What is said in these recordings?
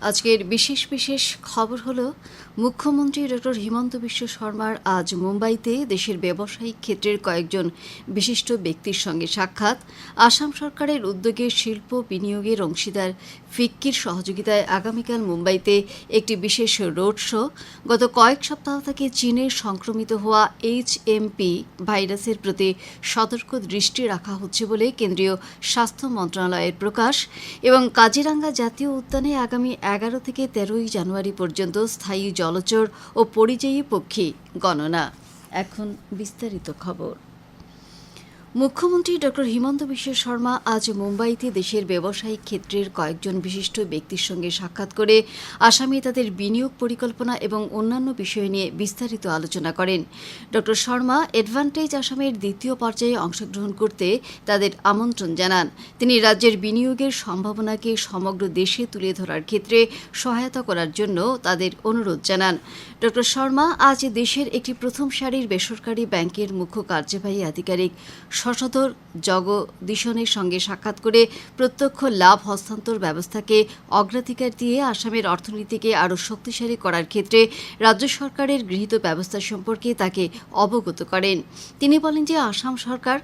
আজকের বিশেষ বিশেষ খবর হল, মুখ্যমন্ত্রী ডক্টর হিমন্ত বিশ্ব শর্মার আজ মুম্বাইতে দেশের ব্যবসায়িক ক্ষেত্রের কয়েকজন বিশিষ্ট ব্যক্তির সঙ্গে সাক্ষাৎ। আসাম সরকারের উদ্যোগে শিল্প বিনিয়োগের অংশীদার ফিক্কির সহযোগিতায় আগামীকাল মুম্বাইতে একটি বিশেষ রোড শো। গত কয়েক সপ্তাহ থেকে চীনের সংক্রমিত হওয়া এইচ এমপি ভাইরাসের প্রতি সতর্ক দৃষ্টি রাখা হচ্ছে বলে কেন্দ্রীয় স্বাস্থ্য মন্ত্রণালয়ের প্রকাশ। এবং কাজিরাঙ্গা জাতীয় উদ্যানে আগামী এগারো থেকে তেরোই জানুয়ারি পর্যন্ত স্থায়ী জলচর ও পরিযায়ী পক্ষী গণনা। এখন বিস্তারিত খবর। মুখ্যমন্ত্রী ডক্টর হিমন্ত বিশ্ব শর্মা আজ মুম্বাইতে দেশের ব্যবসায়িক ক্ষেত্রের কয়েকজন বিশিষ্ট ব্যক্তির সঙ্গে সাক্ষাৎ করে আসামে তাদের বিনিয়োগ পরিকল্পনা এবং অন্যান্য বিষয় নিয়ে বিস্তারিত আলোচনা করেন। ডক্টর শর্মা অ্যাডভান্টেজ আসামের দ্বিতীয় পর্যায়ে অংশগ্রহণ করতে তাদের আমন্ত্রণ জানান। তিনি রাজ্যের বিনিয়োগের সম্ভাবনাকে সমগ্র দেশে তুলে ধরার ক্ষেত্রে সহায়তা করার জন্য তাদের অনুরোধ জানান। ডক্টর শর্মা আজ দেশের একটি প্রথম সারির বেসরকারি ব্যাংকের মুখ্য কার্যবাহী আধিকারিক। শশধর জগদীশনের সঙ্গে সাক্ষাৎ করে প্রত্যক্ষ লাভ হস্তান্তর ব্যবস্থাকে অগ্রাধিকার দিয়ে আসামের অর্থনীতিকে আরও শক্তিশালী করার ক্ষেত্রে রাজ্য সরকারের গৃহীত ব্যবস্থা সম্পর্কে তাকে অবগত করেন। তিনি বলেন যে আসাম সরকার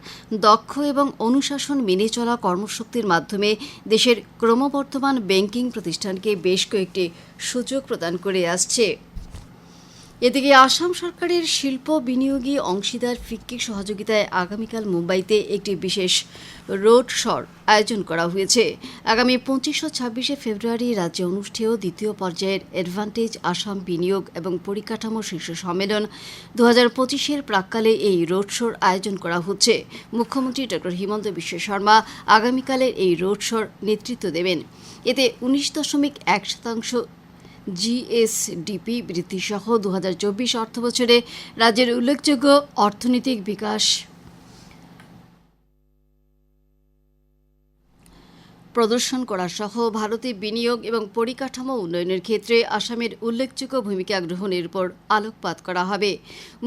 দক্ষ এবং অনুশাসন মেনে চলা কর্মশক্তির মাধ্যমে দেশের ক্রমবর্ধমান ব্যাংকিং প্রতিষ্ঠানকে বেশ কয়েকটি সুযোগ প্রদান করে আসছে। এদিকে আসাম সরকারের শিল্প বিনিয়োগী অংশীদার ফিক্কির সহযোগিতায় আগামীকাল মুম্বাইতে একটি বিশেষ রোড শর আয়োজন করা হয়েছে। আগামী পঁচিশ ও ছাব্বিশে ফেব্রুয়ারি রাজ্যে অনুষ্ঠেয় দ্বিতীয় পর্যায়ের অ্যাডভান্টেজ আসাম বিনিয়োগ এবং পরিকাঠামো শীর্ষ সম্মেলন দু হাজার পঁচিশের প্রাককালে এই রোড শোর আয়োজন করা হচ্ছে। মুখ্যমন্ত্রী ডক্টর হিমন্ত বিশ্ব শর্মা আগামীকালের এই রোড শোর নেতৃত্ব দেবেন। এতে উনিশ দশমিক এক শতাংশ জিএসডিপি বৃদ্ধিসহ দু হাজার চব্বিশ অর্থবছরে রাজ্যের উল্লেখযোগ্য অর্থনৈতিক বিকাশ প্রদর্শন করা সহ ভারতে বিনিয়োগ এবং পরিকাঠামো উন্নয়নের ক্ষেত্রে আসামের উল্লেখযোগ্য ভূমিকা গ্রহণের উপর আলোকপাত করা হবে।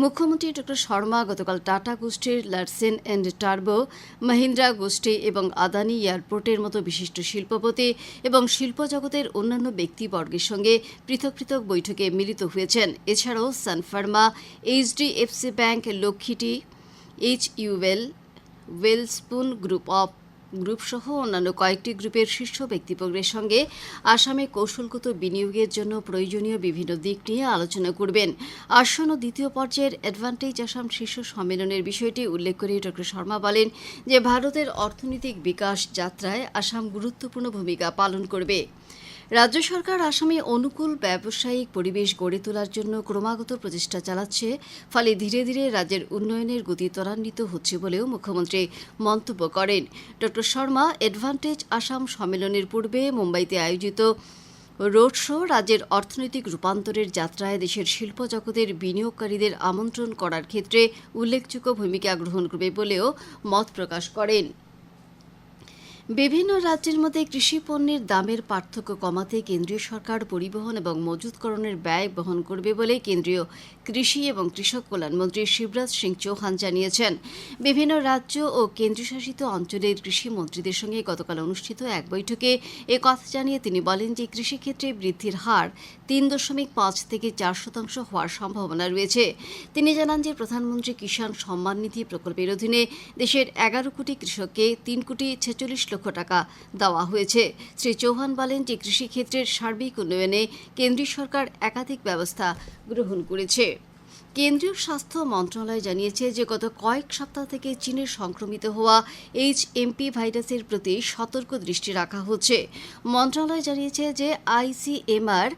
মুখ্যমন্ত্রী ডক্টর শর্মা গতকাল টাটা গোষ্ঠীর লার্সেন অ্যান্ড টার্বো, মহিন্দ্রা গোষ্ঠী এবং আদানি এয়ারপোর্টের মতো বিশিষ্ট শিল্পপতি এবং শিল্প জগতের অন্যান্য ব্যক্তিবর্গের সঙ্গে পৃথক পৃথক বৈঠকে মিলিত হয়েছেন। এছাড়াও Sun Pharma HDFC bank, লক্ষ্মীটি, H UL Welspun group of গ্রুপসহ অন্যান্য কয়েকটি গ্রুপের শীর্ষ ব্যক্তিবর্গের সঙ্গে আসামে কৌশলগত বিনিয়োগের জন্য প্রয়োজনীয় বিভিন্ন দিক নিয়ে আলোচনা করবেন। আসন্ন দ্বিতীয় পর্যায়ের অ্যাডভান্টেজ আসাম শীর্ষ সম্মেলনের বিষয়টি উল্লেখ করে ড. শর্মা বলেন যে, ভারতের অর্থনৈতিক বিকাশ যাত্রায় আসাম গুরুত্বপূর্ণ ভূমিকা পালন করবে। রাজ্য সরকার আসামে অনুকূল ব্যবসায়িক পরিবেশ গড়ে তোলার জন্য ক্রমাগত প্রচেষ্টা চালাচ্ছে, ফলে ধীরে ধীরে রাজ্যের উন্নয়নের গতি ত্বরান্বিত হচ্ছে বলেও মুখ্যমন্ত্রী মন্তব্য করেন। ড. শর্মা, অ্যাডভান্টেজ আসাম সম্মেলনের পূর্বে মুম্বাইতে আয়োজিত রোড শো রাজ্যের অর্থনৈতিক রূপান্তরের যাত্রায় দেশের শিল্প জগতের বিনিয়োগকারীদের আমন্ত্রণ করার ক্ষেত্রে উল্লেখযোগ্য ভূমিকা গ্রহণ করবে বলেও মত প্রকাশ করেন। বিভিন্ন রাজ্যের মধ্যে কৃষি পণ্যের দামের পার্থক্য কমাতে কেন্দ্রীয় সরকার পরিবহন এবং মজুতকরণের ব্যয় বহন করবে বলে কেন্দ্রীয় কৃষি এবং কৃষক কল্যাণমন্ত্রী শিবরাজ সিং চৌহান জানিয়েছেন। বিভিন্ন রাজ্য ও কেন্দ্রশাসিত অঞ্চলের কৃষি মন্ত্রীদের সঙ্গে গতকাল অনুষ্ঠিত এক বৈঠকে এ কথা জানিয়ে তিনি বলেন যে কৃষিক্ষেত্রে বৃদ্ধির হার তিন দশমিক পাঁচ থেকে চার শতাংশ হওয়ার সম্ভাবনা রয়েছে। তিনি জানান যে প্রধানমন্ত্রী কিষাণ সম্মান নিধি প্রকল্পের অধীনে দেশের এগারো কোটি কৃষককে তিন কোটি ছেচল্লিশ লক্ষ টাকা দেওয়া হয়েছে। শ্রী চৌহান বলেন, যে কৃষিক্ষেত্রের সার্বিক উন্নয়নে কেন্দ্রীয় সরকার একাধিক ব্যবস্থা গ্রহণ করেছে। কেন্দ্রীয় স্বাস্থ্য মন্ত্রণালয় জানিয়েছে যে গত কয়েক সপ্তাহ থেকে চীনের সংক্রমিত হওয়া এইচ এমপি ভাইরাসের প্রতি সতর্ক দৃষ্টি রাখা হচ্ছে। মন্ত্রণালয় জানিয়েছে যে আইসিএমআর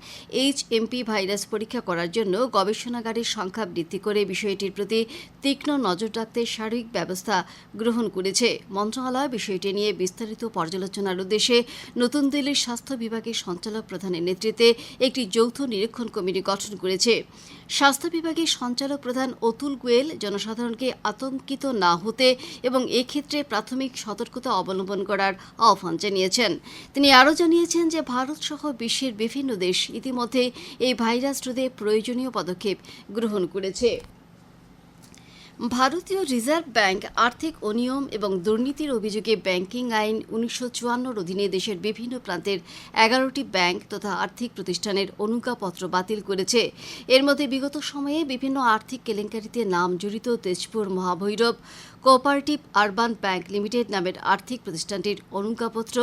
এইচ এমপি ভাইরাস পরীক্ষা করার জন্য গবেষণাগারের সংখ্যা বৃদ্ধি করে বিষয়টির প্রতি তীক্ষ্ণ নজর রাখতে সার্বিক ব্যবস্থা গ্রহণ করেছে। মন্ত্রণালয় বিষয়টি নিয়ে বিস্তারিত পর্যালোচনার উদ্দেশ্যে নতুন দিল্লির স্বাস্থ্য বিভাগের সঞ্চালক প্রধানের নেতৃত্বে একটি যৌথ নিরীক্ষণ কমিটি গঠন করেছে। স্বাস্থ্য বিভাগের সঞ্চালক প্রধান অতুল গোয়েল জনসাধারণকে আতঙ্কিত না হতে এবং এক্ষেত্রে প্রাথমিক সতর্কতা অবলম্বন করার আহ্বান জানিয়েছেন। তিনি আরও জানিয়েছেন যে ভারত সহ বিশ্বের বিভিন্ন দেশ ইতিমধ্যে এই ভাইরাস রোধে প্রয়োজনীয় পদক্ষেপ গ্রহণ করেছে। ভারতীয় রিজার্ভ ব্যাংক আর্থিক অনিয়ম এবং দুর্নীতির অভিযোগে ব্যাংকিং আইন উনিশশো চুয়ান্নর অধীনে দেশের বিভিন্ন প্রান্তের এগারোটি ব্যাংক তথা আর্থিক প্রতিষ্ঠানের অনুজ্ঞাপত্র বাতিল করেছে। এর মধ্যে বিগত সময়ে বিভিন্ন আর্থিক কেলেঙ্কারিতে নাম জড়িত Tezpur Mahabhairab cooperative urban bank limited নামের আর্থিক প্রতিষ্ঠানটির অনুজ্ঞাপত্র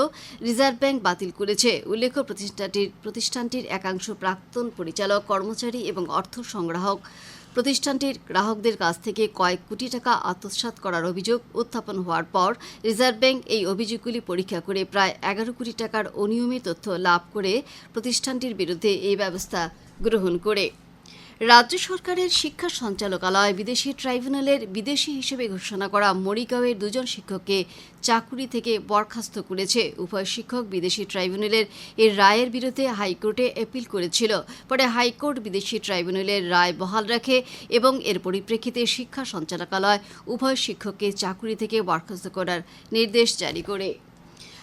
রিজার্ভ ব্যাংক বাতিল করেছে। উল্লেখ্য, প্রতিষ্ঠানটির প্রতিষ্ঠানটির একাংশ প্রাক্তন পরিচালক, কর্মচারী এবং অর্থ সংগ্রাহক। প্রতিষ্ঠানটির গ্রাহকদের কাছ থেকে কয়েক কোটি টাকা আত্মসাত করার অভিযোগ উত্থাপন হওয়ার পর রিজার্ভ ব্যাংক এই অভিযোগগুলি পরীক্ষা করে প্রায় এগারো কোটি টাকার অনিয়মের তথ্য লাভ করে প্রতিষ্ঠানটির বিরুদ্ধে এই ব্যবস্থা গ্রহণ করে। রাজ্য সরকারের শিক্ষা সঞ্চালকালয় বিদেশি ট্রাইব্যুনালের বিদেশি হিসেবে ঘোষণা করা মরিগাঁওয়ের দুজন শিক্ষককে চাকুরি থেকে বরখাস্ত করেছে। উভয় শিক্ষক বিদেশি ট্রাইব্যুনালের এর রায়ের বিরুদ্ধে হাইকোর্টে অ্যাপিল করেছিল। পরে হাইকোর্ট বিদেশি ট্রাইব্যুনালের রায় বহাল রাখে এবং এর পরিপ্রেক্ষিতে শিক্ষা সঞ্চালকালয় উভয় শিক্ষককে চাকুরি থেকে বরখাস্ত করার নির্দেশ জারি করে।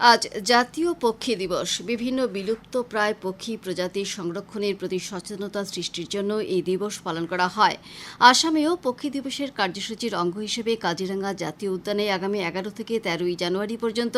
আজ জাতীয় পক্ষী দিবস। বিভিন্ন বিলুপ্ত প্রায় পক্ষী প্রজাতির সংরক্ষণের প্রতি সচেতনতা সৃষ্টির জন্য এই দিবস পালন করা হয়। আসামেও পক্ষী দিবসের কার্যসূচির অঙ্গ হিসেবে কাজিরাঙ্গা জাতীয় উদ্যানে আগামী এগারো থেকে তেরোই জানুয়ারি পর্যন্ত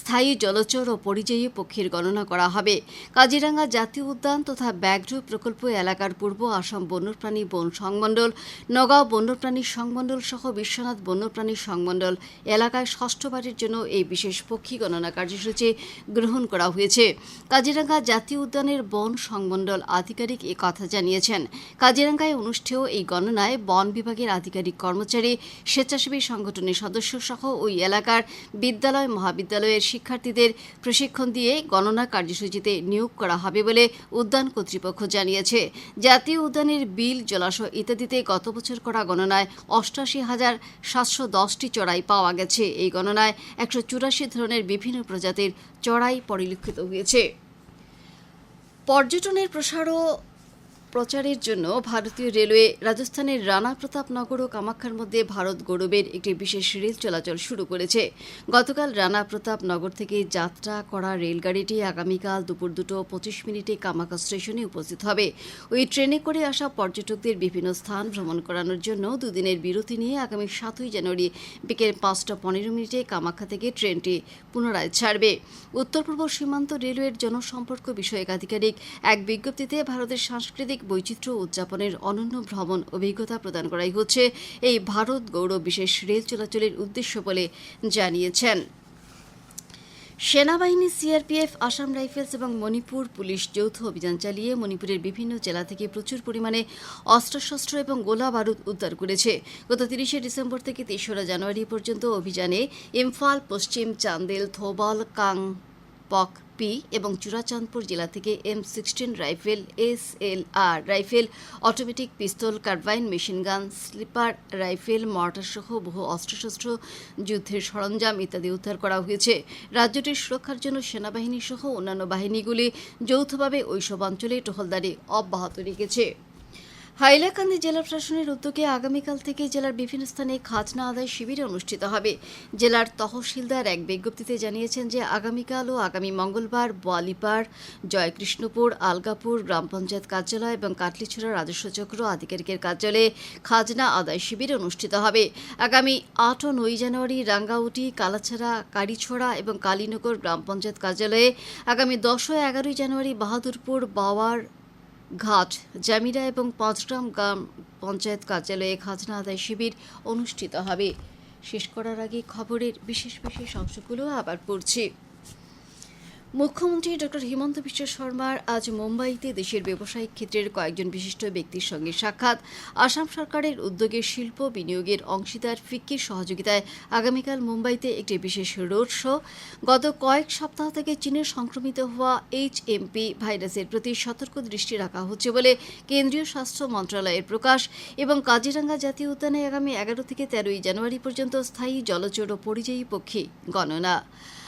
স্থায়ী জলচর ও পরিযায়ী পক্ষীর গণনা করা হবে। কাজিরাঙ্গা জাতীয় উদ্যান তথা ব্যাঘ্র প্রকল্প এলাকার পূর্ব আসাম বন্যপ্রাণী বন সংমণ্ডল, নগাঁও বন্যপ্রাণী সংমণ্ডল সহ বিশ্বনাথ বন্যপ্রাণী সংমণ্ডল এলাকায় ষষ্ঠবারের জন্য এই বিশেষ পক্ষী গণনা কার্যসূচি গ্রহণ করা হয়েছে। কাজিরাঙ্গা জাতীয় উদ্যানের বন সংমণ্ডল আধিকারিক এ কথা জানিয়েছেন। কাজিরাঙ্গায় অনুষ্ঠেয় এই গণনায় বন বিভাগের আধিকারিক কর্মচারী, স্বেচ্ছাসেবী সংগঠনের সদস্য সহ ওই এলাকার বিদ্যালয়, মহাবিদ্যালয়ের শিক্ষার্থীদের প্রশিক্ষণ দিয়ে গণনা কার্যসূচিতে নিয়োগ করা হবে বলে উদ্যান কর্তৃপক্ষ জানিয়েছে। জাতীয় উদ্যানের বিল, জলাশয় ইত্যাদিতে গত বছর করা গণনায় অষ্টাশি হাজার সাতশো দশটি চড়াই পাওয়া গেছে। এই গণনায় একশো চুরাশি ধরনের বিভিন্ন প্রজাতির চড়াই পরিলক্ষিত হয়েছে। পর্যটনের প্রসার ও প্রচারের জন্য ভারতীয় রেলওয়ে রাজস্থানের রানা প্রতাপনগর ও কামাখ্যার মধ্যে ভারত গৌরবের একটি বিশেষ রেল চলাচল শুরু করেছে। গতকাল রানা প্রতাপনগর থেকে যাত্রা করা রেলগাড়িটি আগামীকাল দুপুর দুটো পঁচিশ মিনিটে কামাখ্যা স্টেশনে উপস্থিত হবে। ওই ট্রেনে করে আসা পর্যটকদের বিভিন্ন স্থান ভ্রমণ করানোর জন্য দুদিনের বিরতি নিয়ে আগামী সাতই জানুয়ারি বিকেল পাঁচটা পনেরো মিনিটে কামাখ্যা থেকে ট্রেনটি পুনরায় ছাড়বে। উত্তর পূর্ব সীমান্ত রেলওয়ের জনসম্পর্ক বিষয়ক আধিকারিক এক বিজ্ঞপ্তিতে ভারতের সাংস্কৃতিক বৈচিত্র্য উদযাপনের অনন্য ভ্রমণ অভিজ্ঞতা প্রদান করাই হচ্ছে এই ভারত গৌরব বিশেষ রেল চলাচলের উদ্দেশ্য বলে জানিয়েছেন। সেনাবাহিনী, সিআরপিএফ, আসাম রাইফেলস এবং মণিপুর পুলিশ যৌথ অভিযান চালিয়ে মণিপুরের বিভিন্ন জেলা থেকে প্রচুর পরিমাণে অস্ত্রশস্ত্র এবং গোলা বারুদ উদ্ধার করেছে। গত তিরিশে ডিসেম্বর থেকে তেসরা জানুয়ারি পর্যন্ত অভিযানে ইম্ফল, পশ্চিম চান্দেল থোবাল কাং পক পি এবং চূড়াচাঁদপুর জেলা থেকে M sixteen rifle, S L R rifle, automatic pistol, carbine machine gun sniper, rifle mortar সহ বহু অস্ত্রশস্ত্র, যুদ্ধের সরঞ্জাম ইত্যাদি উদ্ধার করা হয়েছে। রাজ্যটির সুরক্ষার জন্য সেনাবাহিনী সহ অন্যান্য বাহিনীগুলি যৌথভাবে ওইসব অঞ্চলে টহলদারি অব্যাহত রেখেছে। হাইলাকান্দি জেলা প্রশাসনের উদ্যোগে আগামীকাল থেকে জেলার বিভিন্ন স্থানে খাজনা আদায় শিবির অনুষ্ঠিত হবে। জেলার তহসিলদার এক বিজ্ঞপ্তিতে জানিয়েছেন যে আগামীকাল ও আগামী মঙ্গলবার বোয়ালিপাড়, জয়কৃষ্ণপুর, আলগাপুর, গ্রাম পঞ্চায়েত কার্যালয় এবং কাটলিছড়া রাজস্ব চক্র আধিকারিকের কার্যালয়ে খাজনা আদায় শিবির অনুষ্ঠিত হবে। আগামী আট ও নয় জানুয়ারি রাঙ্গাউটি, কালাছড়া কাড়িছড়া এবং কালীনগর গ্রাম পঞ্চায়েত কার্যালয়ে আগামী দশ ও এগারোই জানুয়ারি বাহাদুরপুর, বাওয়ার ঘাট, জামিরা এবং পাঁচগ্রাম গ্রাম পঞ্চায়েত কার্যালয়ে খাজনা আদায় শিবির অনুষ্ঠিত হবে। শেষ করার আগে খবরের বিশেষ বিশেষ অংশগুলো আবার পড়ছি। মুখ্যমন্ত্রী ডক্টর হিমন্ত বিশ্ব শর্মার আজ মুম্বাইতে দেশের ব্যবসায়িক ক্ষেত্রের কয়েকজন বিশিষ্ট ব্যক্তির সঙ্গে সাক্ষাৎ। আসাম সরকারের উদ্যোগে শিল্প বিনিয়োগের অংশীদার ফিক্কির সহযোগিতায় আগামীকাল মুম্বাইতে একটি বিশেষ রোড শো। গত কয়েক সপ্তাহ থেকে চীনের সংক্রমিত হওয়া এইচ এমপি ভাইরাসের প্রতি সতর্ক দৃষ্টি রাখা হচ্ছে বলে কেন্দ্রীয় স্বাস্থ্য মন্ত্রণালয়ের প্রকাশ এবং কাজিরাঙ্গা জাতীয় উদ্যানে আগামী এগারো থেকে তেরোই জানুয়ারি পর্যন্ত স্থায়ী জলচর ও পরিযায়ী পক্ষী গণনা।